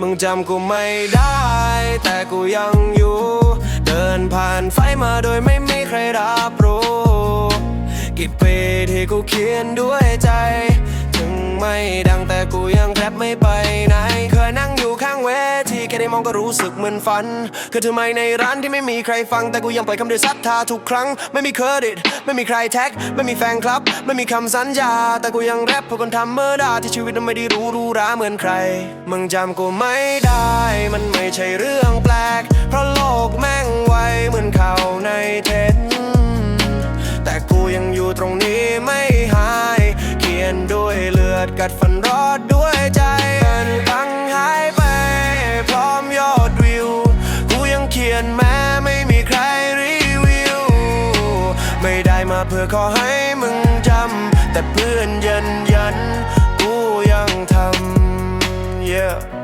มึงจำกูไม่ได้ แต่กูยังอยู่ เดินผ่านไฟมาโดยไม่มีใครรับรู้ กี่ปีที่กูเขียนด้วยใจ ถึงไม่ดังแต่กูยังแรปไม่ไปไหนเคยนั่ง ได้มองก็รู้สึกเหมือนฝันคือทำไมในร้านที่ไม่มีใครฟัง แต่กูยังปล่อยคำเด้วยศรัทธาทุกครั้ง ไม่มีเครดิต ไม่มีใครแท็ก ไม่มีแฟนคลับ ไม่มีคำสัญญา แต่กูยังแรปเพราะคนทำเมื่อดาที่ชีวิตนั้นไม่ได้รู้รู้ราเหมือนใคร มึงจำกูไม่ได้ มันไม่ใช่เรื่องแปลก เพราะโลกแม่งไวเหมือนเขาในเทนแต่กูยังอยู่ตรงนี้ไม่หาย เขียนด้วยเลือดกัดฟันรอ มาเพื่อขอให้มึงจำแต่เพื่อนยันยันกูยังทำ yeah